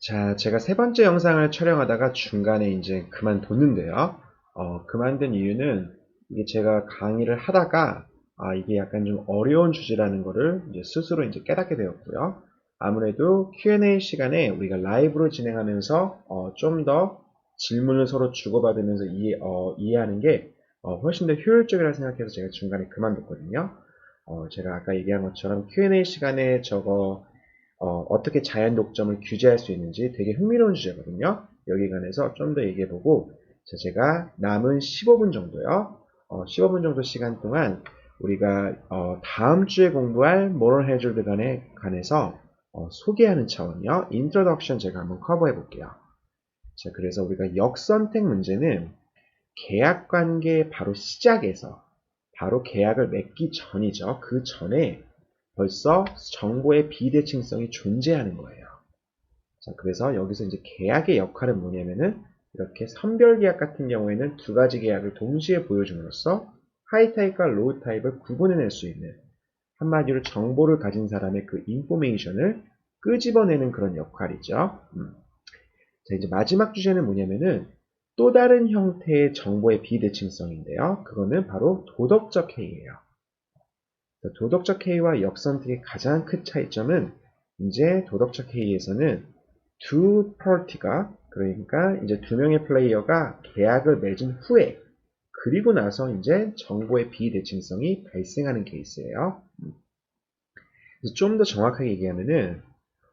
자, 제가 세 번째 영상을 촬영하다가 중간에 이제 그만뒀는데요. 어, 그만둔 이유는 이게 제가 강의를 하다가 아, 이게 약간 좀 어려운 주제라는 거를 이제 스스로 이제 깨닫게 되었고요. 아무래도 Q&A 시간에 우리가 라이브로 진행하면서 어, 좀 더 질문을 서로 주고받으면서 이해, 어, 이해하는 게 어, 훨씬 더 효율적이라 생각해서 제가 중간에 그만뒀거든요. 어, 제가 아까 얘기한 것처럼 Q&A 시간에 저거 어, 떻게 자연 독점을 규제할 수 있는지 되게 흥미로운 주제거든요. 여기 관해서 좀 더 얘기해보고 자, 제가 남은 15분 정도요. 어, 15분 정도 시간 동안 우리가 어, 다음 주에 공부할 모럴 해줄드 간에 관해서 어, 소개하는 차원이요. 인트로덕션 제가 한번 커버해 볼게요. 자, 그래서 우리가 역선택 문제는 계약 관계 바로 시작에서 바로 계약을 맺기 전이죠. 그 전에 벌써 정보의 비대칭성이 존재하는 거예요. 자, 그래서 여기서 이제 계약의 역할은 뭐냐면은 이렇게 선별 계약 같은 경우에는 두 가지 계약을 동시에 보여줌으로써 하이 타입과 로우 타입을 구분해낼 수 있는 한마디로 정보를 가진 사람의 그 인포메이션을 끄집어내는 그런 역할이죠. 음. 자, 이제 마지막 주제는 뭐냐면은 또 다른 형태의 정보의 비대칭성인데요. 그거는 바로 도덕적 해이예요. 도덕적 해이와 역선택의 가장 큰 차이점은 이제 도덕적 해이에서는 두 파티가 그러니까 이제 두 명의 플레이어가 계약을 맺은 후에 그리고 나서 이제 정보의 비대칭성이 발생하는 케이스예요. 좀 더 정확하게 얘기하면은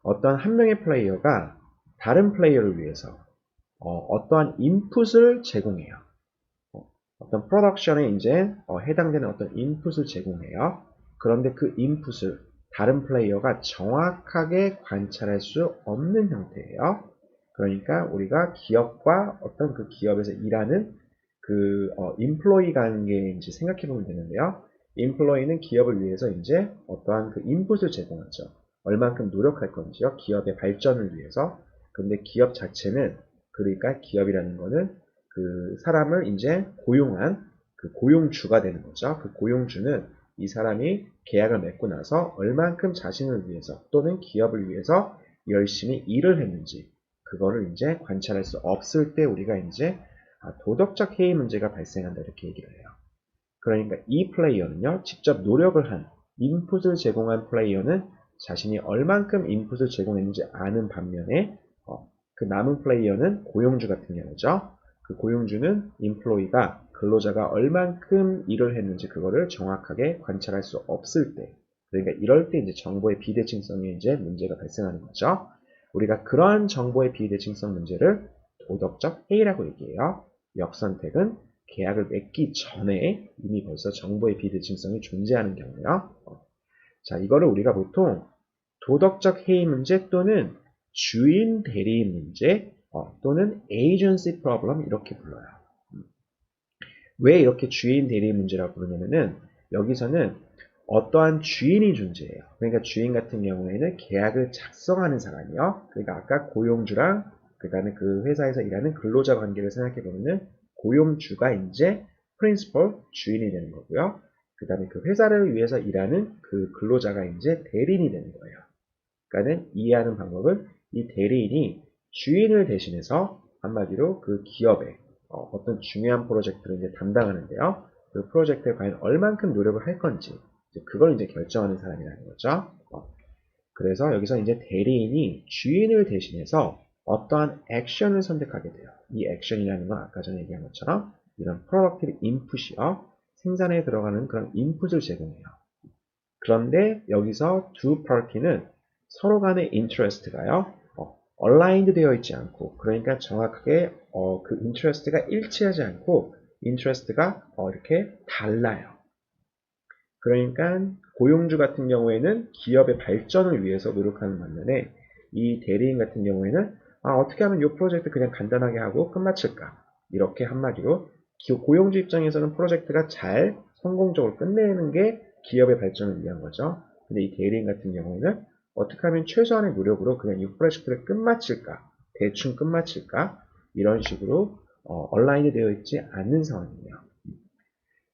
어떤 한 명의 플레이어가 다른 플레이어를 위해서 어, 떠한 인풋을 제공해요. 어, 떤 프로덕션에 이제 어, 해당되는 어떤 인풋을 제공해요. 그런데 그 인풋을 다른 플레이어가 정확하게 관찰할 수 없는 형태예요. 그러니까 우리가 기업과 어떤 그 기업에서 일하는 그 어, 인플로이 관계인지 생각해 보면 되는데요. 인플로이는 기업을 위해서 이제 어떠한 그 인풋을 제공하죠. 얼만큼 노력할 건지요. 기업의 발전을 위해서. 근데 기업 자체는 그러니까 기업이라는 거는 그 사람을 이제 고용한 그 고용주가 되는 거죠. 그 고용주는 이 사람이 계약을 맺고 나서 얼만큼 자신을 위해서 또는 기업을 위해서 열심히 일을 했는지 그거를 이제 관찰할 수 없을 때 우리가 이제 아, 도덕적 해이 문제가 발생한다 이렇게 얘기를 해요. 그러니까 이 플레이어는요 직접 노력을 한 인풋을 제공한 플레이어는 자신이 얼만큼 인풋을 제공했는지 아는 반면에 어, 그 남은 플레이어는 고용주 같은 경우죠. 그 고용주는 인플로이가 근로자가 얼만큼 일을 했는지 그거를 정확하게 관찰할 수 없을 때 그러니까 이럴 때 이제 정보의 비대칭성에 이제 문제가 발생하는 거죠. 우리가 그러한 정보의 비대칭성 문제를 도덕적 해이라고 얘기해요. 역선택은 계약을 맺기 전에 이미 벌써 정보의 비대칭성이 존재하는 경우요. 자, 이거를 우리가 보통 도덕적 해이 문제 또는 주인 대리 문제 어, 또는 agency problem 이렇게 불러요. 왜 이렇게 주인 대리 문제라고 부르냐면은 여기서는 어떠한 주인이 존재해요. 그러니까 주인 같은 경우에는 계약을 작성하는 사람이요. 그러니까 아까 고용주랑 그 다음에 그 회사에서 일하는 근로자 관계를 생각해 보면은 고용주가 이제 프린시펄 주인이 되는 거고요. 그 다음에 그 회사를 위해서 일하는 그 근로자가 이제 대리인이 되는 거예요. 그러니까는 이해하는 방법은 이 대리인이 주인을 대신해서 한마디로 그 기업에 어, 떤 중요한 프로젝트를 이제 담당하는데요. 그 프로젝트에 과연 얼만큼 노력을 할 건지 그걸 이제 결정하는 사람이라는 거죠. 어, 그래서 여기서 이제 대리인이 주인을 대신해서 어떠한 액션을 선택하게 돼요. 이 액션이라는 건 아까 전에 얘기한 것처럼 이런 프로덕티브 인풋이요. 생산에 들어가는 그런 인풋을 제공해요. 그런데 여기서 두 파티는 서로 간의 인트레스트가요. 얼라인드 되어 있지 않고 그러니까 정확하게 어, 그 인트레스트가 일치하지 않고 인트레스트가 어, 이렇게 달라요. 그러니까 고용주 같은 경우에는 기업의 발전을 위해서 노력하는 반면에 이 대리인 같은 경우에는 아, 어떻게 하면 이 프로젝트 그냥 간단하게 하고 끝마칠까 이렇게 한마디로 고용주 입장에서는 프로젝트가 잘 성공적으로 끝내는 게 기업의 발전을 위한 거죠. 근데 이 대리인 같은 경우에는 어떻게 하면 최소한의 노력으로 그냥 이 프로젝트를 끝마칠까? 대충 끝마칠까? 이런 식으로 어, 얼라인이 되어 있지 않는 상황이에요.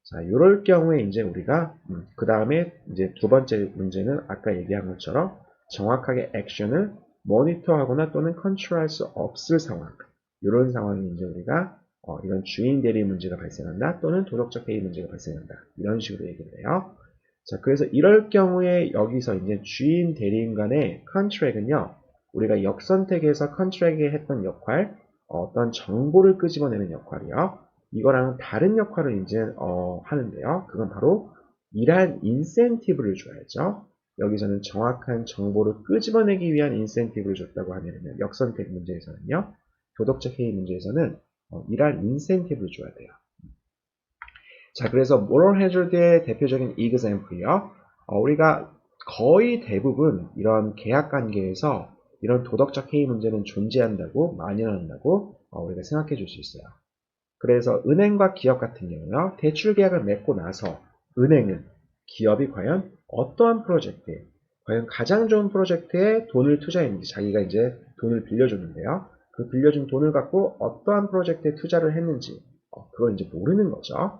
자, 이럴 경우에 이제 우리가 음, 그 다음에 이제 두 번째 문제는 아까 얘기한 것처럼 정확하게 액션을 모니터하거나 또는 컨트롤할 수 없을 상황. 이런 상황이 이제 우리가 어, 이런 주인 대리 문제가 발생한다 또는 도덕적 해이 문제가 발생한다. 이런 식으로 얘기를 해요. 자, 그래서 이럴 경우에 여기서 이제 주인 대리인 간의 컨트랙은요. 우리가 역선택에서 컨트랙에 했던 역할, 어떤 정보를 끄집어내는 역할이요. 이거랑 다른 역할을 이제 어, 하는데요. 그건 바로 일한 인센티브를 줘야죠. 여기서는 정확한 정보를 끄집어내기 위한 인센티브를 줬다고 하면 역선택 문제에서는요. 도덕적 해이 문제에서는 어, 일할 인센티브를 줘야 돼요. 자, 그래서 moral hazard의 대표적인 example이요. 어, 우리가 거의 대부분 이런 계약 관계에서 이런 도덕적 해이 문제는 존재한다고 만연한다고 어, 우리가 생각해 줄 수 있어요. 그래서 은행과 기업 같은 경우요. 대출 계약을 맺고 나서 은행은 기업이 과연 어떠한 프로젝트에 과연 가장 좋은 프로젝트에 돈을 투자했는지 자기가 이제 돈을 빌려줬는데요. 그 빌려준 돈을 갖고 어떠한 프로젝트에 투자를 했는지 어, 그걸 이제 모르는 거죠.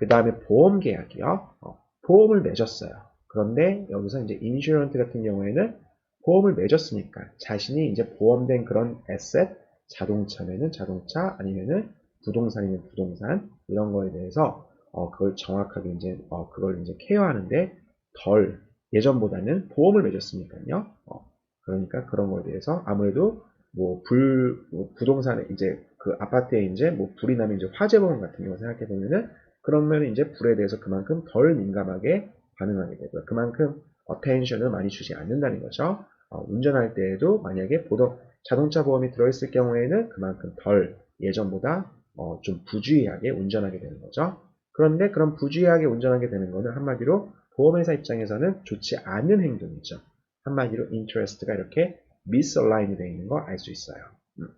그 다음에 보험 계약이요. 어, 보험을 맺었어요. 그런데 여기서 이제 인슈런트 같은 경우에는 보험을 맺었으니까 자신이 이제 보험된 그런 에셋, 자동차면은 자동차 아니면은 부동산이면 부동산 이런 거에 대해서 어, 그걸 정확하게 이제 어, 그걸 이제 케어하는데 덜 예전보다는 보험을 맺었으니까요. 어, 그러니까 그런 거에 대해서 아무래도 뭐 불, 뭐 부동산에 이제 그 아파트에 이제 뭐 불이 나면 이제 화재 보험 같은 경우 생각해 보면은 그러면 이제 불에 대해서 그만큼 덜 민감하게 반응하게 되고요. 그만큼 어텐션을 많이 주지 않는다는 거죠. 어, 운전할 때에도 만약에 보도 자동차 보험이 들어있을 경우에는 그만큼 덜 예전보다 어, 좀 부주의하게 운전하게 되는 거죠. 그런데 그런 부주의하게 운전하게 되는 것은 한마디로 보험회사 입장에서는 좋지 않은 행동이죠. 한마디로 인트레스트가 이렇게 미스얼라인이 되어 있는 거 알 수 있어요. 음.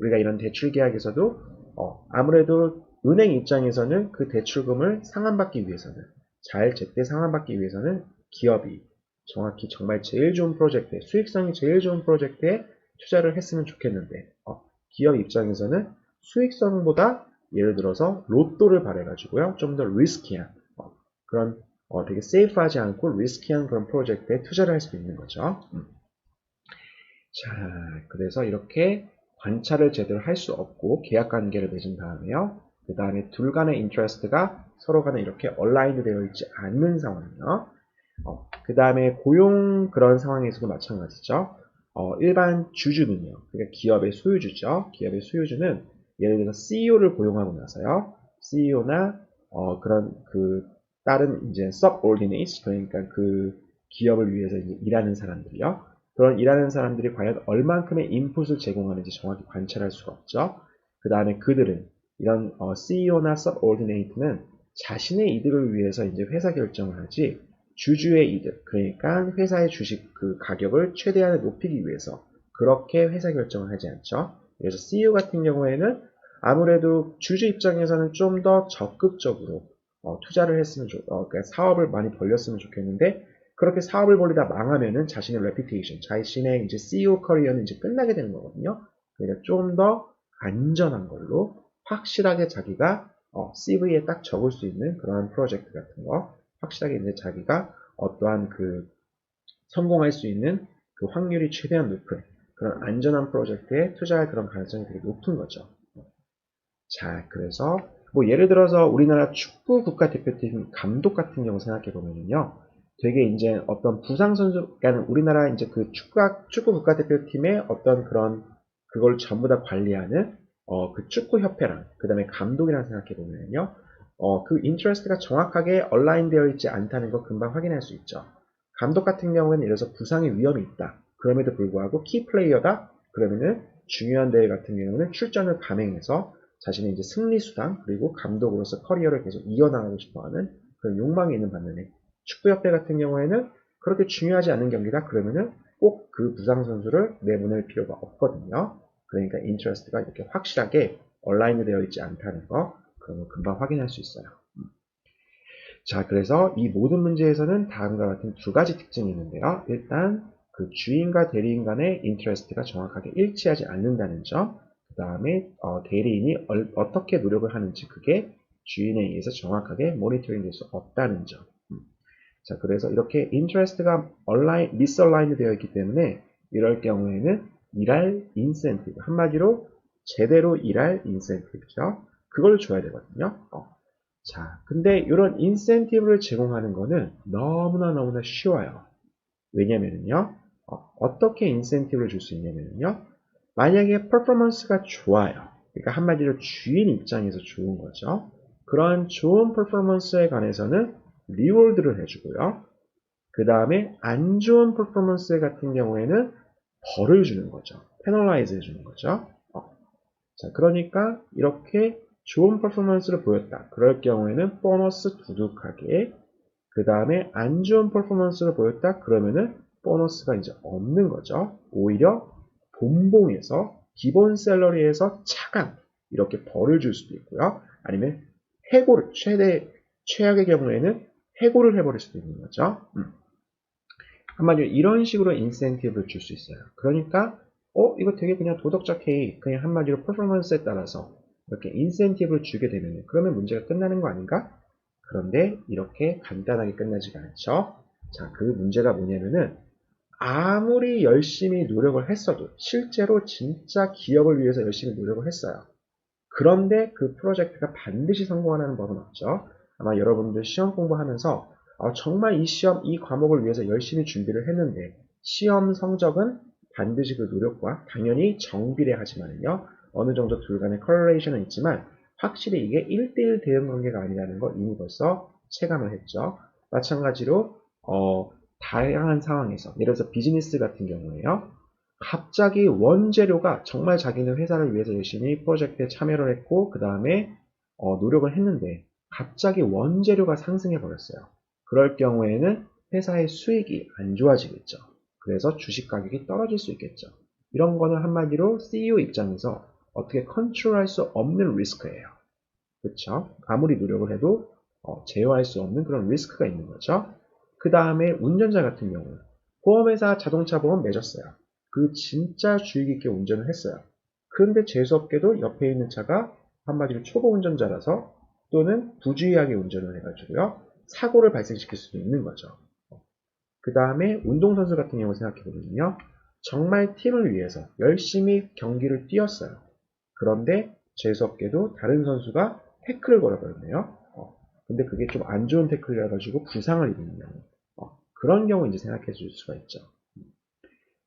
우리가 이런 대출 계약에서도 어, 아무래도 은행 입장에서는 그 대출금을 상환받기 위해서는 잘 제때 상환받기 위해서는 기업이 정확히 정말 제일 좋은 프로젝트에 수익성이 제일 좋은 프로젝트에 투자를 했으면 좋겠는데 어, 기업 입장에서는 수익성보다 예를 들어서 로또를 발해가지고요 좀 더 리스키한 어, 그런 어, 되게 세이프하지 않고 리스키한 그런 프로젝트에 투자를 할 수 있는 거죠. 음. 자, 그래서 이렇게 관찰을 제대로 할 수 없고 계약 관계를 맺은 다음에요. 그 다음에 둘 간의 인트레스트가 서로 간에 이렇게 얼라인드 되어 있지 않는 상황이요. 어, 그 다음에 고용 그런 상황에서도 마찬가지죠. 어, 일반 주주는요. 그러니까 기업의 소유주죠. 기업의 소유주는 예를 들어서 CEO를 고용하고 나서요. CEO나 어, 그런 그 다른 이제 subordinates 그러니까 그 기업을 위해서 일하는 사람들이요. 그런 일하는 사람들이 과연 얼만큼의 인풋을 제공하는지 정확히 관찰할 수가 없죠. 그 다음에 그들은 이런 어, CEO나 subordinate는 자신의 이득을 위해서 이제 회사 결정을 하지 주주의 이득, 그러니까 회사의 주식 그 가격을 최대한 높이기 위해서 그렇게 회사 결정을 하지 않죠. 그래서 CEO 같은 경우에는 아무래도 주주 입장에서는 좀 더 적극적으로 어, 투자를 했으면 좋, 어, 그러니까 사업을 많이 벌렸으면 좋겠는데 그렇게 사업을 벌리다 망하면은 자신의 레피테이션, 자신의 이제 CEO 커리어는 이제 끝나게 되는 거거든요. 그러니까 좀 더 안전한 걸로 확실하게 자기가 어, CV에 딱 적을 수 있는 그러한 프로젝트 같은 거 확실하게 이제 자기가 어떠한 그 성공할 수 있는 그 확률이 최대한 높은 그런 안전한 프로젝트에 투자할 그런 가능성이 되게 높은 거죠. 자, 그래서 뭐 예를 들어서 우리나라 축구 국가대표팀 감독 같은 경우 생각해 보면요. 되게 이제 어떤 부상 선수, 그러니까 우리나라 이제 그 축구, 축구 국가대표팀의 어떤 그런 그걸 전부 다 관리하는 어, 그 축구 협회랑 그 다음에 감독이랑 생각해 보면요. 어, 그 인트레스트가 정확하게 얼라인 되어 있지 않다는 거 금방 확인할 수 있죠. 감독 같은 경우에는 들어서 부상의 위험이 있다. 그럼에도 불구하고 키 플레이어다. 그러면은 중요한 대회 같은 경우는 출전을 감행해서 자신의 이제 승리 수당 그리고 감독으로서 커리어를 계속 이어나가고 싶어하는 그런 욕망이 있는 반면에 축구협회 같은 경우에는 그렇게 중요하지 않은 경기다 그러면은 꼭 그 부상 선수를 내보낼 필요가 없거든요. 그러니까 인트레스트가 이렇게 확실하게 얼라인 되어 있지 않다는 거 그러면 금방 확인할 수 있어요. 음. 자, 그래서 이 모든 문제에서는 다음과 같은 두 가지 특징이 있는데요. 일단 그 주인과 대리인 간의 인트레스트가 정확하게 일치하지 않는다는 점, 그 다음에 어, 대리인이 얼, 어떻게 노력을 하는지 그게 주인에 의해서 정확하게 모니터링 될 수 없다는 점. 음. 자, 그래서 이렇게 인트레스트가 얼라인, 미스얼라인 되어 있기 때문에 이럴 경우에는 일할 인센티브. 한마디로 제대로 일할 인센티브죠. 그걸 줘야 되거든요. 어. 자, 근데 이런 인센티브를 제공하는 거는 너무나 너무나 쉬워요. 왜냐면요. 어, 떻게 인센티브를 줄 수 있냐면요. 만약에 퍼포먼스가 좋아요. 그러니까 한마디로 주인 입장에서 좋은 거죠. 그러한 좋은 퍼포먼스에 관해서는 리월드를 해주고요. 그 다음에 안 좋은 퍼포먼스 같은 경우에는 벌을 주는 거죠. 페널라이즈 해주는 거죠. 어. 자, 그러니까 이렇게 좋은 퍼포먼스를 보였다. 그럴 경우에는 보너스 두둑하게 그 다음에 안 좋은 퍼포먼스를 보였다. 그러면은 보너스가 이제 없는 거죠. 오히려 본봉에서 기본 셀러리에서 차감 이렇게 벌을 줄 수도 있고요. 아니면 해고를 최대 최악의 경우에는 해고를 해버릴 수도 있는 거죠. 음. 한마디로 이런 식으로 인센티브를 줄 수 있어요. 그러니까 어 이거 되게 그냥 도덕적 회의 그냥 한마디로 퍼포먼스에 따라서 이렇게 인센티브를 주게 되면 그러면 문제가 끝나는 거 아닌가? 그런데 이렇게 간단하게 끝나지가 않죠. 자, 그 문제가 뭐냐면은 아무리 열심히 노력을 했어도 실제로 진짜 기업을 위해서 열심히 노력을 했어요. 그런데 그 프로젝트가 반드시 성공하는 법은 없죠. 아마 여러분들 시험 공부하면서 어, 정말 이 시험, 이 과목을 위해서 열심히 준비를 했는데 시험 성적은 반드시 그 노력과 당연히 정비례하지만요. 어느 정도 둘 간의 컬레이션은 있지만 확실히 이게 1대1 대응 관계가 아니라는 거 이미 벌써 체감을 했죠. 마찬가지로 어, 다양한 상황에서 예를 들어서 비즈니스 같은 경우에요. 갑자기 원재료가 정말 자기는 회사를 위해서 열심히 프로젝트에 참여를 했고 그 다음에 어, 노력을 했는데 갑자기 원재료가 상승해 버렸어요. 그럴 경우에는 회사의 수익이 안 좋아지겠죠. 그래서 주식 가격이 떨어질 수 있겠죠. 이런 거는 한마디로 CEO 입장에서 어떻게 컨트롤할 수 없는 리스크예요. 그렇죠? 아무리 노력을 해도 어, 제어할 수 없는 그런 리스크가 있는 거죠. 그 다음에 운전자 같은 경우 보험회사 자동차 보험 맺었어요. 그 진짜 주의 깊게 운전을 했어요. 그런데 재수없게도 옆에 있는 차가 한마디로 초보 운전자라서 또는 부주의하게 운전을 해가지고요. 사고를 발생시킬 수도 있는 거죠. 그 다음에 운동선수 같은 경우 생각해 보면요. 정말 팀을 위해서 열심히 경기를 뛰었어요. 그런데 재수없게도 다른 선수가 태클을 걸어버렸네요. 어, 근데 그게 좀 안 좋은 태클이라 가지고 부상을 입는 경우. 어, 그런 경우 이제 생각해 줄 수가 있죠.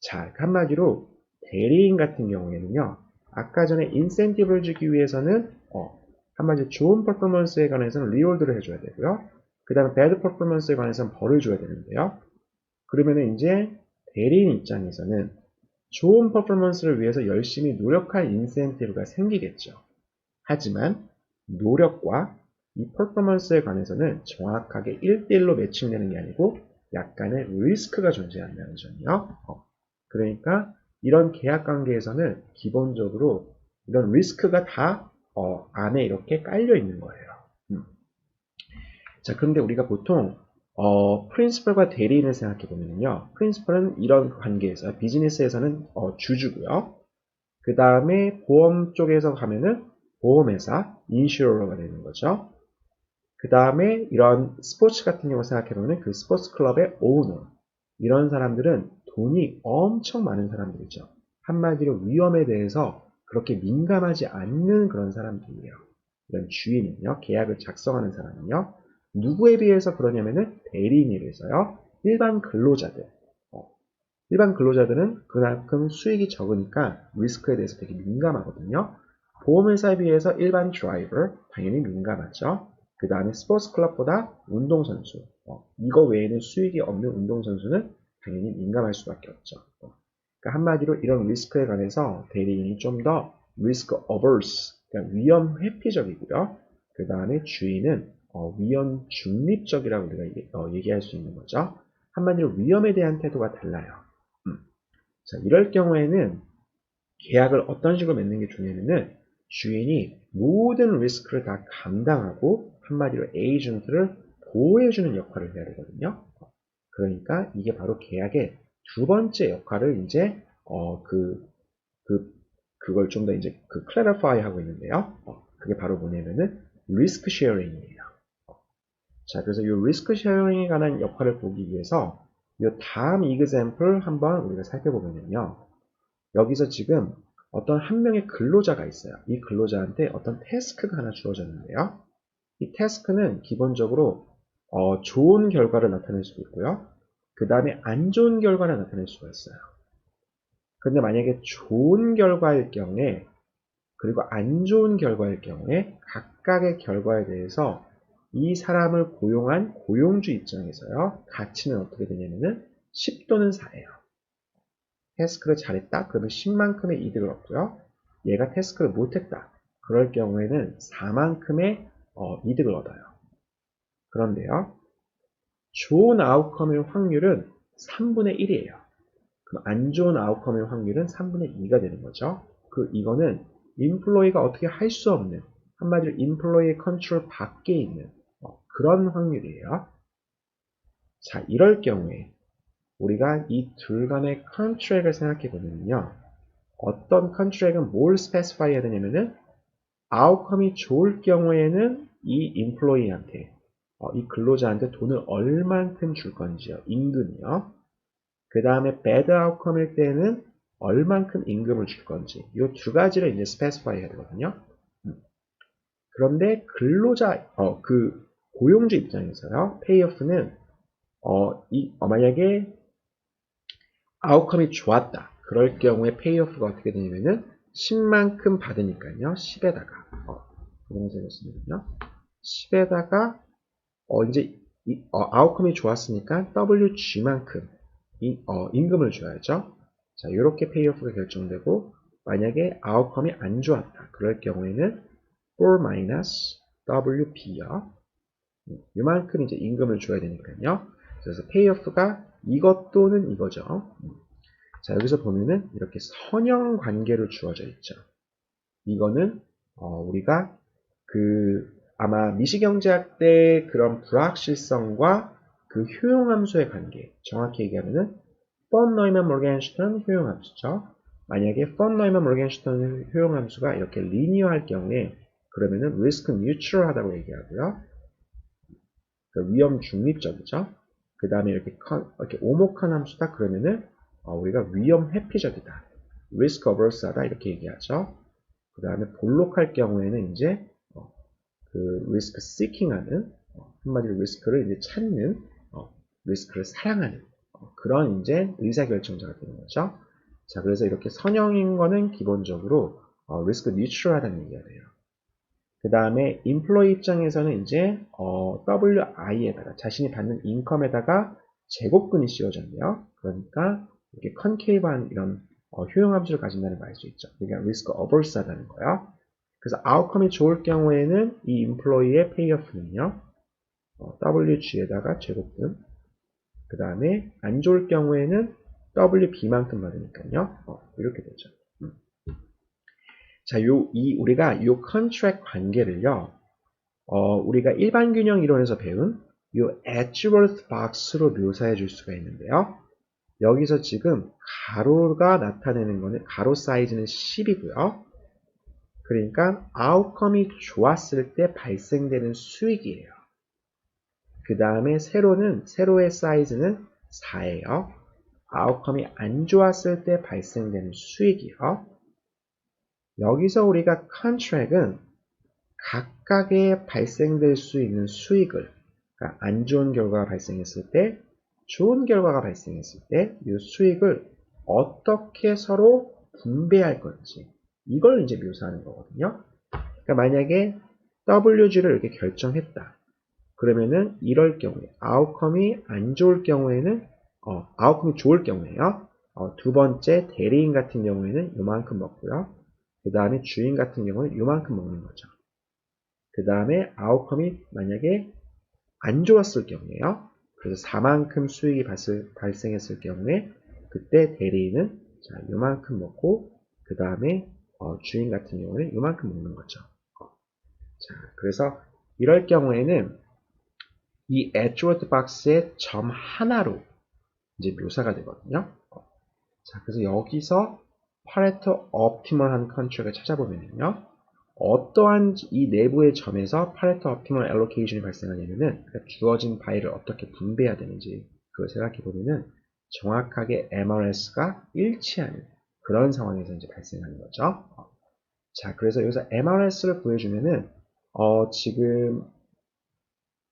자, 한마디로 대리인 같은 경우에는요. 아까 전에 인센티브를 주기 위해서는 어, 한마디로 좋은 퍼포먼스에 관해서는 리월드를 해줘야 되고요. 그 다음에 배드 퍼포먼스에 관해서는 벌을 줘야 되는데요. 그러면은 이제 대리인 입장에서는 좋은 퍼포먼스를 위해서 열심히 노력할 인센티브가 생기겠죠. 하지만 노력과 이 퍼포먼스에 관해서는 정확하게 1대1로 매칭되는 게 아니고 약간의 리스크가 존재한다는 점이요. 어. 그러니까 이런 계약 관계에서는 기본적으로 이런 리스크가 다 어, 안에 이렇게 깔려 있는 거예요. 음. 자, 그런데 우리가 보통 어, 프린시플과 대리인을 생각해 보면요. 프린시플은 이런 관계에서 비즈니스에서는 어, 주주고요. 그 다음에 보험 쪽에서 가면은 보험회사, 인슈러가 되는 거죠. 그 다음에 이런 스포츠 같은 경우 생각해 보면 그 스포츠 클럽의 오너 이런 사람들은 돈이 엄청 많은 사람들이죠. 한마디로 위험에 대해서 그렇게 민감하지 않는 그런 사람들이에요. 이런 주인은요, 계약을 작성하는 사람은요, 누구에 비해서 그러냐면은 대리인에 비해서요. 일반 근로자들. 어, 일반 근로자들은 그만큼 수익이 적으니까 리스크에 대해서 되게 민감하거든요. 보험회사에 비해서 일반 드라이버 당연히 민감하죠. 그 다음에 스포츠 클럽보다 운동선수 어, 이거 외에는 수익이 없는 운동선수는 당연히 민감할 수밖에 없죠. 어, 그러니까 한마디로 이런 리스크에 관해서 대리인이 좀 더 리스크 어버스, 그러니까 위험 회피적이고요. 그 다음에 주인은 어, 위험 중립적이라고 우리가 얘기, 어, 얘기할 수 있는 거죠. 한마디로 위험에 대한 태도가 달라요. 음. 자, 이럴 경우에는 계약을 어떤 식으로 맺는 게 좋냐면은 주인이 모든 리스크를 다 감당하고 한마디로 에이전트를 보호해주는 역할을 해야 되거든요. 그러니까 이게 바로 계약의 두 번째 역할을 이제 어, 그, 그, 그걸 좀 더 이제 그 클래리파이 하고 있는데요. 어, 그게 바로 뭐냐면은 리스크 쉐어링이에요. 자, 그래서 이 리스크 쉐어링에 관한 역할을 보기 위해서 이 다음 example 한번 우리가 살펴보면요. 여기서 지금 어떤 한 명의 근로자가 있어요. 이 근로자한테 어떤 태스크가 하나 주어졌는데요. 이 태스크는 기본적으로 어, 좋은 결과를 나타낼 수도 있고요. 그 다음에 안 좋은 결과를 나타낼 수가 있어요. 근데 만약에 좋은 결과일 경우에 그리고 안 좋은 결과일 경우에 각각의 결과에 대해서 이 사람을 고용한 고용주 입장에서요. 가치는 어떻게 되냐면은 10 또는 4예요. 태스크를 잘했다? 그러면 10만큼의 이득을 얻고요. 얘가 태스크를 못했다. 그럴 경우에는 4만큼의 어, 이득을 얻어요. 그런데요. 좋은 아웃컴의 확률은 3분의 1이에요. 그럼 안 좋은 아웃컴의 확률은 3분의 2가 되는 거죠. 그 이거는 인플로이가 어떻게 할 수 없는 한마디로 인플로이의 컨트롤 밖에 있는 어, 그런 확률이에요. 자, 이럴 경우에 우리가 이 둘 간의 컨트랙을 생각해 보면요. 어떤 컨트랙은 뭘 스페시파이 해야 되냐면은 아웃컴이 좋을 경우에는 이 인플로이한테 어, 이 근로자한테 돈을 얼만큼 줄 건지요. 임금이요. 그 다음에 배드 아웃컴일 때는 얼만큼 임금을 줄 건지 이 두 가지를 이제 스페시파이 해야 되거든요. 음. 그런데 근로자 어, 그 고용주 입장에서요. 페이오프는 어, 이, 어, 만약에 아웃컴이 좋았다. 그럴 경우에 페이오프가 어떻게 되냐면은 10만큼 받으니까요. 10에다가 어, 부동산이었으면요. 10에다가 어, 이제 이, 어, 아웃컴이 좋았으니까 WG만큼 이, 어, 임금을 줘야죠. 자, 이렇게 페이오프가 결정되고 만약에 아웃컴이 안 좋았다. 그럴 경우에는 4 마이너스 WB요. 이만큼 이제 임금을 줘야 되니까요. 그래서 페이오프가 이것 또는 이거죠. 자, 여기서 보면은 이렇게 선형 관계로 주어져 있죠. 이거는 어, 우리가 그 아마 미시경제학 때 그런 불확실성과 그 효용함수의 관계, 정확히 얘기하면은 펀 너이먼 모르겐슈턴 효용함수죠. 만약에 펀 너이먼 모르겐슈턴 효용함수가 이렇게 리니어할 경우에 그러면은 리스크 뉴트럴하다고 얘기하고요. 그 위험 중립적이죠. 그 다음에 이렇게, 이렇게 오목한 함수다 그러면은 어, 우리가 위험 회피적이다. risk averse하다 이렇게 얘기하죠. 그 다음에 볼록할 경우에는 이제 어, 그 risk seeking하는 어, 한마디로 리스크를 이제 찾는 어, 리스크를 사랑하는 어, 그런 이제 의사결정자가 되는 거죠. 자 그래서 이렇게 선형인 거는 기본적으로 리스크 뉴트럴하다는 얘기가 돼요. 그 다음에 인플로이 입장에서는 이제 어, WI에다가 자신이 받는 인컴에다가 제곱근이 씌워졌네요. 그러니까 이렇게 컨케이브한 이런 어, 효용 함수를 가진다는 걸 알 수 있죠. 그러니까 리스크 어버스하다는 거예요. 그래서 아웃컴이 좋을 경우에는 이 인플로이의 페이어프는요. 어, WG에다가 제곱근 그 다음에 안 좋을 경우에는 WB만큼 받으니까요. 어, 이렇게 되죠. 자, 요, 이, 우리가 요 컨트랙 관계를요, 어, 우리가 일반 균형 이론에서 배운 요 Edgeworth box로 묘사해 줄 수가 있는데요. 여기서 지금 가로가 나타내는 거는 가로 사이즈는 10이고요. 그러니까 아웃컴이 좋았을 때 발생되는 수익이에요. 그 다음에 세로는 세로의 사이즈는 4예요. 아웃컴이 안 좋았을 때 발생되는 수익이요. 여기서 우리가 컨트랙은 각각의 발생될 수 있는 수익을 그러니까 안 좋은 결과가 발생했을 때 좋은 결과가 발생했을 때 이 수익을 어떻게 서로 분배할 건지 이걸 이제 묘사하는 거거든요. 그러니까 만약에 WG를 이렇게 결정했다. 그러면은 이럴 경우에 아웃컴이 안 좋을 경우에는 어, 아웃컴이 좋을 경우에요. 어, 두 번째 대리인 같은 경우에는 이만큼 먹고요. 그 다음에 주인 같은 경우는 이만큼 먹는 거죠. 그 다음에 아웃컴이 만약에 안 좋았을 경우에요. 그래서 4만큼 수익이 발생했을 경우에 그때 대리인은 자, 요만큼 먹고 그 다음에 어, 주인 같은 경우는 요만큼 먹는 거죠. 어. 자, 그래서 이럴 경우에는 이 에드워드 박스의 점 하나로 이제 묘사가 되거든요. 어. 자, 그래서 여기서 파레토 옵티멀한 컨트랙을 찾아보면요. 어떠한 이 내부의 점에서 파레토 옵티멀 엘로케이션이 발생하냐면은 그러니까 주어진 바이를 어떻게 분배해야 되는지 그걸 생각해 보면은 정확하게 MRS가 일치하는 그런 상황에서 이제 발생하는 거죠. 어. 자, 그래서 여기서 MRS를 구해주면은 어, 지금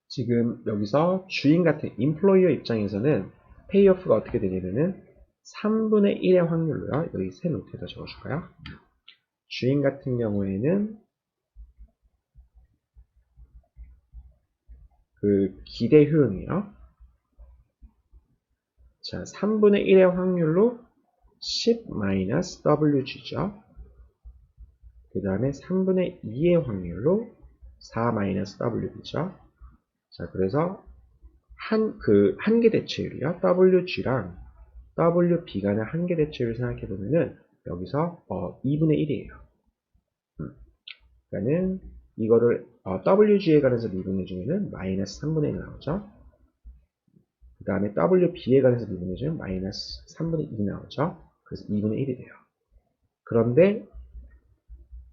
지금 여기서 주인 같은 인플로이어 입장에서는 페이오프가 어떻게 되냐면은 3분의 1의 확률로요. 여기 세 노트에다 적어줄까요? 주인 같은 경우에는 그 기대 효용이요. 자, 3분의 1의 확률로 10-WG죠. 그 다음에 3분의 2의 확률로 4-WB죠. 자, 그래서 한, 그, 한계 대체율이요. WG랑 WB 간의 한계 대체율 생각해 보면은, 여기서, 어, 2분의 1이에요. 음. 그러니까는, 이거를, 어, WG에 관해서 미분해주면은, 마이너스 3분의 1 나오죠. 그 다음에 WB에 관해서 미분해주면, 마이너스 3분의 2 나오죠. 그래서 2분의 1이 돼요. 그런데,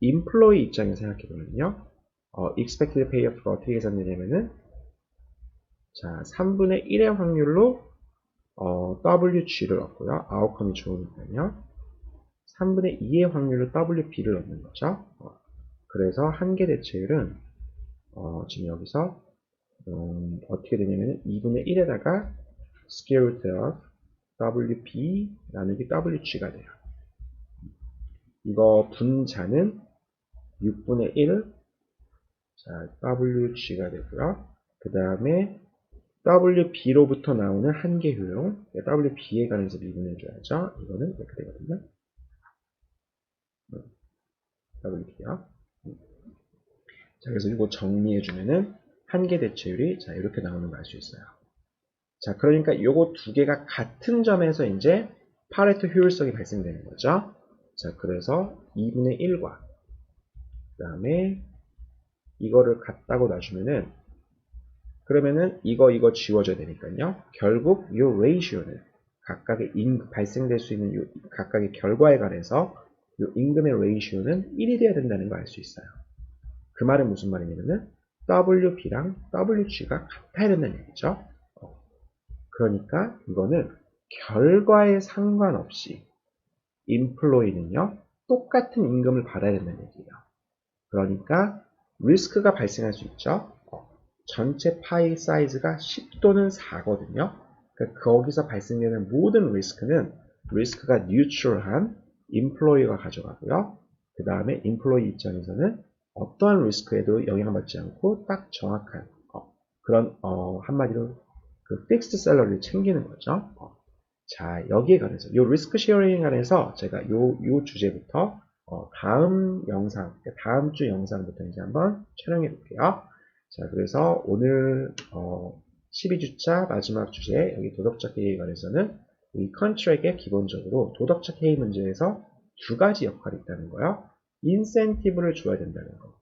인플로이 입장에서 생각해 보면요. 어, expected payoff가 어떻게 계산되냐면은, 자, 3분의 1의 확률로 어, WG를 얻고요. 아웃컴이 좋으니까요. 3분의 2의 확률로 WB를 얻는 거죠. 어, 그래서 한계 대체율은 어, 지금 여기서 음, 어떻게 되냐면 2분의 1에다가 square root of WB 나누기 WG가 돼요. 이거 분자는 6분의 1 자, WG가 되고요. 그 다음에 WB로부터 나오는 한계 효용, WB에 관해서 미분해줘야죠. 이거는 이렇게 되거든요. WB요. 자, 그래서 이거 정리해주면은 한계 대체율이 자, 이렇게 나오는 걸 알 수 있어요. 자, 그러니까 요거 두 개가 같은 점에서 이제 파레토 효율성이 발생되는 거죠. 자, 그래서 2분의 1과 그 다음에 이거를 같다고 놔주면은 그러면은 이거 이거 지워져야 되니까요. 결국 이 레이시오는 각각의 임, 발생될 수 있는 요 각각의 결과에 관해서 이 임금의 레이시오는 1이 돼야 된다는 걸 알 수 있어요. 그 말은 무슨 말이냐면은 WB랑 WG가 같아야 된다는 얘기죠. 어. 그러니까 이거는 결과에 상관없이 인플로이는요 똑같은 임금을 받아야 된다는 얘기예요. 그러니까 리스크가 발생할 수 있죠. 전체 파일 사이즈가 10 또는 4거든요. 그러니까 거기서 발생되는 모든 리스크는 리스크가 뉴트럴한 인플로이가 가져가고요. 그 다음에 인플로이 입장에서는 어떠한 리스크에도 영향받지 않고 딱 정확한 어, 그런 어, 한마디로 그 픽스드 셀러리를 챙기는 거죠. 어. 자 여기에 관해서 이 리스크 쉐어링에 관해서 제가 요, 요 주제부터 어, 다음 영상 다음 주 영상부터 이제 한번 촬영해 볼게요. 자, 그래서 오늘 어, 12주차 마지막 주제 여기 도덕적 해이에 관해서는 이 컨트랙에 기본적으로 도덕적 해이 문제에서 두 가지 역할이 있다는 거예요. 인센티브를 줘야 된다는 거.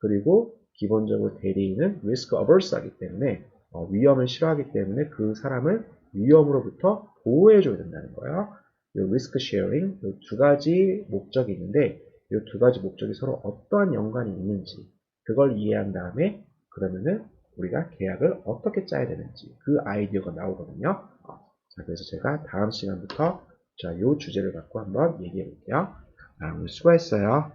그리고 기본적으로 대리인은 리스크 어버스하기 때문에 어, 위험을 싫어하기 때문에 그 사람을 위험으로부터 보호해 줘야 된다는 거예요. 이 리스크 쉐어링 이두 가지 목적이 있는데 이 두 가지 목적이 서로 어떠한 연관이 있는지 그걸 이해한 다음에 그러면은 우리가 계약을 어떻게 짜야 되는지 그 아이디어가 나오거든요. 자, 그래서 제가 다음 시간부터 자, 요 주제를 갖고 한번 얘기해 볼게요. 아, 오늘 수고했어요.